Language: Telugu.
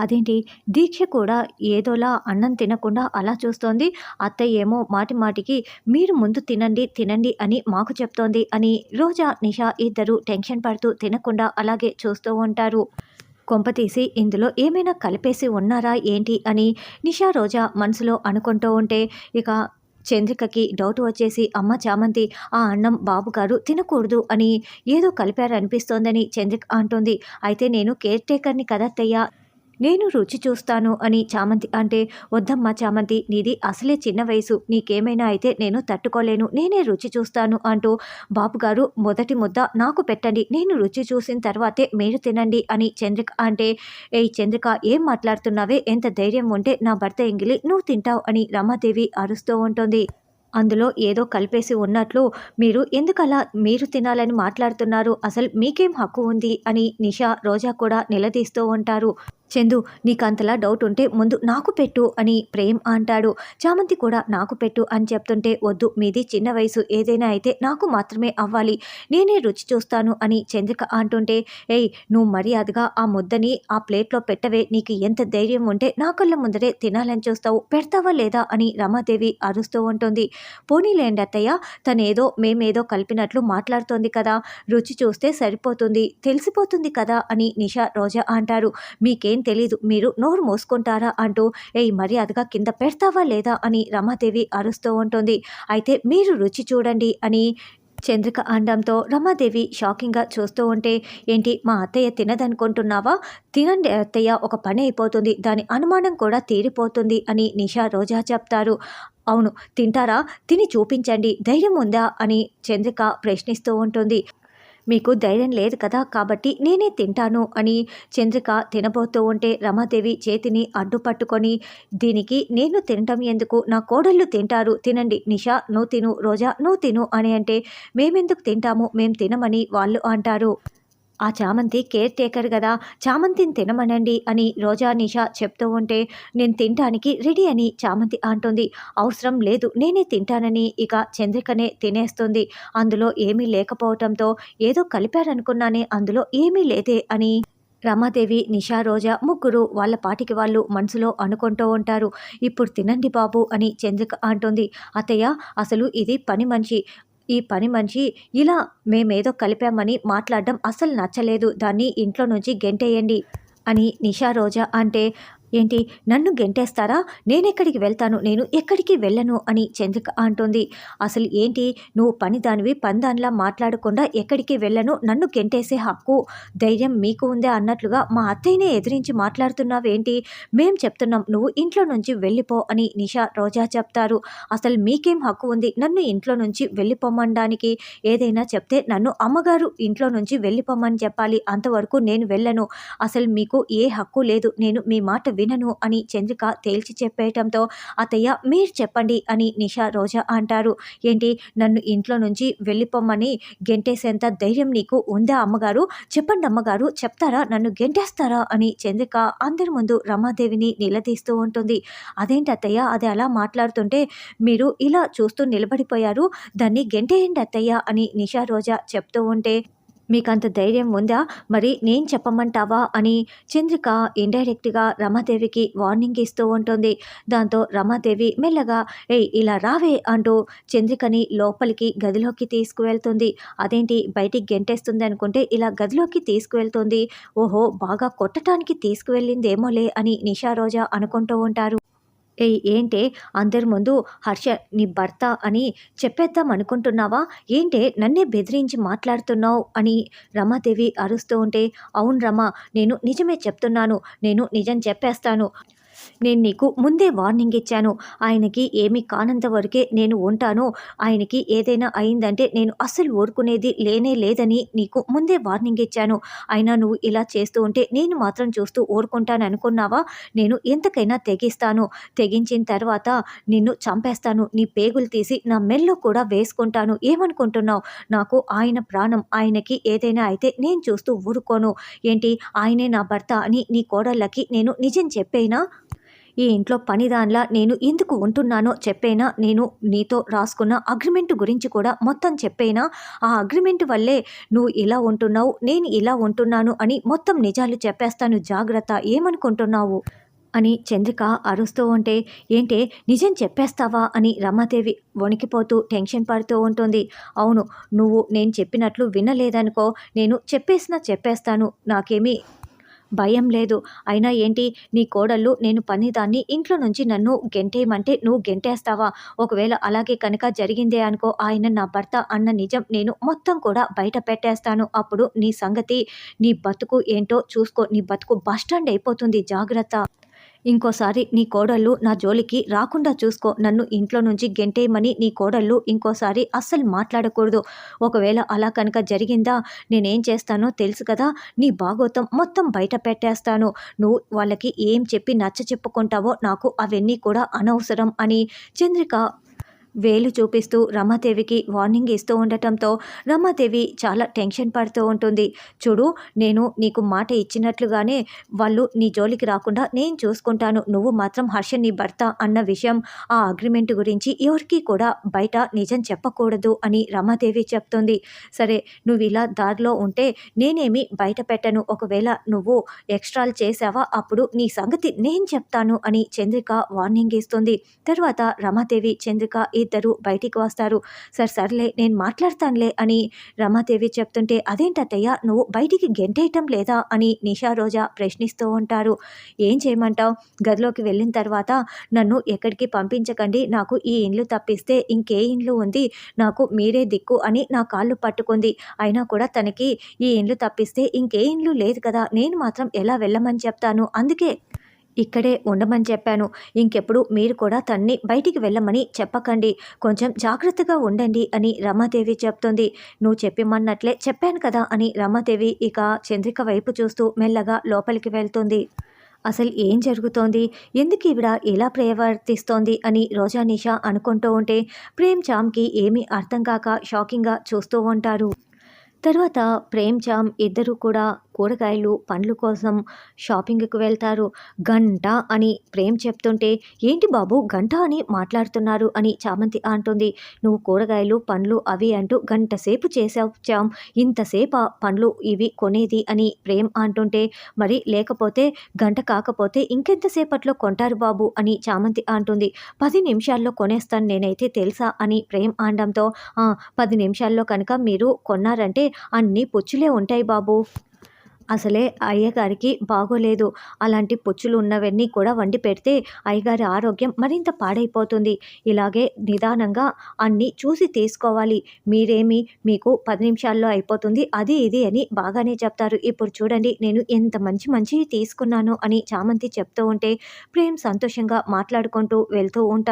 అదేంటి? దీక్ష కూడా ఏదోలా అన్నం తినకుండా అలా చూస్తోంది. అత్తయ్య ఏమో మాటి మాటికి మీరు ముందు తినండి తినండి అని మాకు చెప్తోంది అని రోజా నిషా ఇద్దరు టెన్షన్ పడుతూ తినకుండా అలాగే చూస్తూ ఉంటారు. కొంపతీసి ఇందులో ఏమైనా కలిపేసి ఉన్నారా ఏంటి అని నిషా రోజా మనసులో అనుకుంటూ ఉంటే ఇక చంద్రికకి డౌట్ వచ్చేసి అమ్మ చామంతి ఆ అన్నం బాబు గారు తినకూడదు అని ఏదో కలిపారనిపిస్తోందని చంద్రిక అంటుంది. అయితే నేను కేర్ టేకర్ని కదత్తయ్యా నేను రుచి చూస్తాను అని చామంతి అంటే వద్దమ్మా చామంతి నీది అసలే చిన్న వయసు నీకేమైనా అయితే నేను తట్టుకోలేను నేనే రుచి చూస్తాను అంటూ బాబుగారు మొదటి ముద్ద నాకు పెట్టండి నేను రుచి చూసిన తర్వాతే మీరు తినండి అని చంద్రిక అంటే ఏ చంద్రిక ఏం మాట్లాడుతున్నావే ఎంత ధైర్యం ఉంటే నా భర్త ఎంగిలి నువ్వు తింటావు అని రమాదేవి అరుస్తూ ఉంటుంది. అందులో ఏదో కలిపేసి ఉన్నట్లు మీరు ఎందుకలా మీరు తినాలని మాట్లాడుతున్నారు? అసలు మీకేం హక్కు ఉంది? అని నిషా రోజా కూడా నిలదీస్తూ ఉంటారు. చందు నీకంతలా డౌట్ ఉంటే ముందు నాకు పెట్టు అని ప్రేమ్ అంటాడు. చామంతి కూడా నాకు పెట్టు అని చెప్తుంటే వద్దు మీది చిన్న వయసు ఏదైనా అయితే నాకు మాత్రమే అవ్వాలి. నేనే రుచి చూస్తాను అని చంద్రిక అంటుంటే ఏయ్ నువ్వు మర్యాదగా ఆ ముద్దని ఆ ప్లేట్లో పెట్టవే నీకు ఎంత ధైర్యం ఉంటే నా కళ్ళ ముందరే తినాలని చూస్తావు పెడతావా లేదా అని రమాదేవి అరుస్తూ ఉంటుంది. పోనీలేండి అత్తయ్య తనేదో మేమేదో కలిపినట్లు మాట్లాడుతోంది కదా రుచి చూస్తే సరిపోతుంది తెలిసిపోతుంది కదా అని నిషా రోజా అంటారు. మీకేం తెలీదు. మీరు నోరు మోసుకుంటారా అంటూ ఏయ్ మర్యాదగా కింద పెడతావా లేదా? అని రమాదేవి అరుస్తూ ఉంటుంది. అయితే మీరు రుచి చూడండి అని చంద్రిక అండంతో రమాదేవి షాకింగ్గా చూస్తూ ఉంటే ఏంటి మా అత్తయ్య తినదనుకుంటున్నావా? తినండి అత్తయ్య ఒక పని అయిపోతుంది. దాని అనుమానం కూడా తీరిపోతుంది అని నిషా రోజా చెప్తారు. అవును తింటారా? తిని చూపించండి. ధైర్యం ఉందా? అని చంద్రిక ప్రశ్నిస్తూ ఉంటుంది. మీకు ధైర్యం లేదు కదా కాబట్టి నేనే తింటాను అని చంద్రిక తినబోతూ ఉంటే రమాదేవి చేతిని అడ్డుపట్టుకొని దీనికి నేను తినటం ఎందుకు? నా కోడళ్ళు తింటారు. తినండి నిషా నువ్వు తిను రోజా నువ్వు తిను అని అంటే మేమెందుకు తింటాము? మేము తినమని వాళ్ళు అంటారు. ఆ చామంతి కేర్ టేకర్ కదా చామంతిని తినమనండి అని రోజా నిషా చెప్తూ ఉంటే నేను తినటానికి రెడీ అని చామంతి అంటుంది. అవసరం లేదు నేనే తింటానని ఇక చంద్రికనే తినేస్తుంది. అందులో ఏమీ లేకపోవటంతో ఏదో కలిపారనుకున్నానే అందులో ఏమీ లేదే అని రమాదేవి నిషా రోజా ముగ్గురు వాళ్ళ పాటికి వాళ్ళు మనసులో అనుకుంటూ ఉంటారు. ఇప్పుడు తినండి బాబు అని చంద్రిక అంటుంది. అత్తయ్య అసలు ఇది పని మనిషి. ఈ పని మనిషి ఇలా మేమేదో కలిపామని మాట్లాడడం అసలు నచ్చలేదు. దాన్ని ఇంట్లో నుంచి గెంటేయండి అని నిషా రోజా అంటే ఏంటి నన్ను గెంటేస్తారా? నేనెక్కడికి వెళ్తాను? నేను ఎక్కడికి వెళ్ళను? అని చంద్రిక అంటుంది. అసలు ఏంటి నువ్వు పని దానివి పందానిలా మాట్లాడకుండా ఎక్కడికి వెళ్ళను? నన్ను గెంటేసే హక్కు ధైర్యం మీకు ఉందే అన్నట్లుగా మా అత్తయ్యనే ఎదిరించి మాట్లాడుతున్నావేంటి? మేం చెప్తున్నాం నువ్వు ఇంట్లో నుంచి వెళ్ళిపో అని నిషా రోజా చెప్తారు. అసలు మీకేం హక్కు ఉంది నన్ను ఇంట్లో నుంచి వెళ్ళిపోమనడానికి ఏదైనా చెప్తే నన్ను అమ్మగారు ఇంట్లో నుంచి వెళ్ళిపోమని చెప్పాలి అంతవరకు నేను వెళ్ళను. అసలు మీకు ఏ హక్కు లేదు నేను మీ మాట వినను అని చంద్రిక తేల్చి చెప్పేయటంతో అత్తయ్య మీరు చెప్పండి అని నిషా రోజా అంటారు. ఏంటి నన్ను ఇంట్లో నుంచి వెళ్ళిపోమ్మని గెంటేసేంత ధైర్యం నీకు ఉందా అమ్మగారు? చెప్పండి అమ్మగారు చెప్తారా? నన్ను గెంటేస్తారా? అని చంద్రిక అందరి ముందు రమాదేవిని నిలదీస్తూ ఉంటుంది. అదేంటి అత్తయ్య అది అలా మాట్లాడుతుంటే మీరు ఇలా చూస్తూ నిలబడిపోయారు? దాన్ని గెంటేయండి అత్తయ్య అని నిషా రోజా చెప్తూ ఉంటే మీకంత ధైర్యం ఉందా? మరి నేను చెప్పమంటావా? అని చంద్రిక ఇండైరెక్ట్గా రమాదేవికి వార్నింగ్ ఇస్తూ ఉంటుంది. దాంతో రమాదేవి మెల్లగా ఏయ్ ఇలా రావే అంటూ చంద్రికని లోపలికి గదిలోకి తీసుకువెళ్తుంది. అదేంటి? బయటికి గెంటేస్తుంది అనుకుంటే ఇలా గదిలోకి తీసుకువెళ్తుంది. ఓహో బాగా కొట్టడానికి తీసుకువెళ్ళిందేమోలే అని నిషా రోజా అనుకుంటూ ఉంటారు. ఏంటే? అందరి ముందు హర్ష నీ భర్త అని చెప్పేద్దాం అనుకుంటున్నావా? ఏంటే? నన్నే బెదిరించి మాట్లాడుతున్నావు అని రమాదేవి అరుస్తూ ఉంటే అవును రమా నేను నిజమే చెప్తున్నాను నేను నిజం చెప్పేస్తాను. నేను నీకు ముందే వార్నింగ్ ఇచ్చాను. ఆయనకి ఏమీ కానంత వరకే నేను ఉంటాను. ఆయనకి ఏదైనా అయిందంటే నేను అస్సలు ఊరుకునేది లేనే లేదని నీకు ముందే వార్నింగ్ ఇచ్చాను. అయినా నువ్వు ఇలా చేస్తూ ఉంటే నేను మాత్రం చూస్తూ ఊరుకుంటాను అనుకున్నావా? నేను ఎంతకైనా తెగిస్తాను. తెగించిన తర్వాత నిన్ను చంపేస్తాను. నీ పేగులు తీసి నా మెల్లో కూడా వేసుకుంటాను. ఏమనుకుంటున్నావు? నాకు ఆయన ప్రాణం. ఆయనకి ఏదైనా అయితే నేను చూస్తూ ఊరుకోను. ఏంటి? ఆయనే నా భర్త అని నీ కోడళ్ళకి నేను నిజం చెప్పేనా? ఈ ఇంట్లో పనిదాన్లా నేను ఎందుకు ఉంటున్నానో చెప్పేనా? నేను నీతో రాసుకున్న అగ్రిమెంట్ గురించి కూడా మొత్తం చెప్పేనా? ఆ అగ్రిమెంట్ వల్లే నువ్వు ఇలా ఉంటున్నావు నేను ఇలా ఉంటున్నాను అని మొత్తం నిజాలు చెప్పేస్తాను జాగ్రత్త ఏమనుకుంటున్నావు? అని చంద్రిక అరుస్తూ ఉంటే ఏంటే నిజం చెప్పేస్తావా? అని రమాదేవి వణికిపోతూ టెన్షన్ పడుతూ ఉంటుంది. అవును నువ్వు నేను చెప్పినట్లు వినలేదనుకో నేను చెప్పేసినా చెప్పేస్తాను నాకేమీ భయం లేదు. అయినా ఏంటి? నీ కోడళ్ళు నేను పనిదాన్ని ఇంట్లో నుంచి నన్ను గెంటేయమంటే నువ్వు గెంటేస్తావా? ఒకవేళ అలాగే కనుక జరిగిందే అనుకో ఆయన నా భర్త అన్న నిజం నేను మొత్తం కూడా బయట పెట్టేస్తాను. అప్పుడు నీ సంగతి నీ బతుకు ఏంటో చూసుకో. నీ బతుకు బస్టాండ్ అయిపోతుంది. జాగ్రత్త. ఇంకోసారి నీ కోడళ్ళు నా జోలికి రాకుండా చూసుకో. నన్ను ఇంట్లో నుంచి గెంటేయమని నీ కోడళ్ళు ఇంకోసారి అస్సలు మాట్లాడకూడదు. ఒకవేళ అలా కనుక జరిగిందా? నేనేం చేస్తానో తెలుసు కదా? నీ భాగోతం మొత్తం బయట పెట్టేస్తాను. నువ్వు వాళ్ళకి ఏం చెప్పి నచ్చ చెప్పుకుంటావో నాకు అవన్నీ కూడా అనవసరం అని. చంద్రిక వేలు చూపిస్తూ రమాదేవికి వార్నింగ్ ఇస్తూ ఉండటంతో రమాదేవి చాలా టెన్షన్ పడుతూ ఉంటుంది. చూడు నేను నీకు మాట ఇచ్చినట్లుగానే వాళ్ళు నీ జోలికి రాకుండా నేను చూసుకుంటాను. నువ్వు మాత్రం హర్ష నీ భర్త అన్న విషయం ఆ అగ్రిమెంట్ గురించి ఎవరికి కూడా బయట నిజం చెప్పకూడదు అని రమాదేవి చెప్తుంది. సరే నువ్వు ఇలా దారిలో ఉంటే నేనేమి బయట పెట్టను? ఒకవేళ నువ్వు ఎక్స్ట్రాలు చేసావా? అప్పుడు నీ సంగతి నేను చెప్తాను అని చంద్రిక వార్నింగ్ ఇస్తుంది. తర్వాత రమాదేవి చంద్రిక ఇద్దరు బయటికి వస్తారు. సార్ సర్లే నేను మాట్లాడతానులే అని రమాదేవి చెప్తుంటే అదేంటత్తయ్య నువ్వు బయటికి గెంటేయటం లేదా? అని నిషా రోజా ప్రశ్నిస్తూ ఉంటారు. ఏం చేయమంటావు? గదిలోకి వెళ్ళిన తర్వాత నన్ను ఎక్కడికి పంపించకండి. నాకు ఈ ఇండ్లు తప్పిస్తే ఇంకే ఇండ్లు ఉంది. నాకు మీరే దిక్కు అని నా కాళ్ళు పట్టుకుంది. అయినా కూడా తనకి ఈ ఇండ్లు తప్పిస్తే ఇంకే ఇండ్లు లేదు కదా. నేను మాత్రం ఎలా వెళ్ళమని చెప్తాను? అందుకే ఇక్కడే ఉండమని చెప్పాను. ఇంకెప్పుడు మీరు కూడా తన్ని బయటికి వెళ్ళమని చెప్పకండి. కొంచెం జాగ్రత్తగా ఉండండి అని రమాదేవి చెప్తుంది. నువ్వు చెప్పిమన్నట్లే చెప్పాను కదా అని రమాదేవి ఇక చంద్రిక వైపు చూస్తూ మెల్లగా లోపలికి వెళ్తుంది. అసలు ఏం జరుగుతోంది? ఎందుకు ఈవిడ ఇలా ప్రవర్తిస్తోంది అని రోజా నిషా అనుకుంటూ ఉంటే ప్రేమ్ చామ్కి ఏమీ అర్థం కాక షాకింగ్గా చూస్తూ ఉంటారు. తర్వాత ప్రేమ్ చామ్ ఇద్దరూ కూడా కూరగాయలు పండ్లు కోసం షాపింగ్కి వెళ్తారు. గంట అని ప్రేమ్ చెప్తుంటే ఏంటి బాబు గంట అని మాట్లాడుతున్నారు అని చామంతి అంటుంది. నువ్వు కూరగాయలు పండ్లు అవి అంటూ గంట సేపు చేసాం ఇంతసేపు పండ్లు ఇవి కొనేది అని ప్రేమ్ అంటుంటే మరి లేకపోతే గంట కాకపోతే ఇంకెంతసేపట్లో కొంటారు బాబు అని చామంతి అంటుంది. పది నిమిషాల్లో కొనేస్తాను నేనైతే తెలుసా అని ప్రేమ్ అనడంతో పది నిమిషాల్లో కనుక మీరు కొన్నారంటే అన్నీ పుచ్చులే ఉంటాయి బాబు. అసలే అయ్యగారికి బాగోలేదు. అలాంటి పుచ్చులు ఉన్నవన్నీ కూడా వండి పెడితే అయ్యగారి ఆరోగ్యం మరింత పాడైపోతుంది. ఇలాగే నిదానంగా అన్నీ చూసి తీసుకోవాలి. మీరేమి మీకు పది నిమిషాల్లో అయిపోతుంది. అది ఇది అని బాగానే చెప్తారు. ఇప్పుడు చూడండి నేను ఎంత మంచి మంచి తీసుకున్నాను అని చామంతి చెప్తూ ఉంటే ప్రేమ్ సంతోషంగా మాట్లాడుకుంటూ వెళ్తూ ఉంటాడు.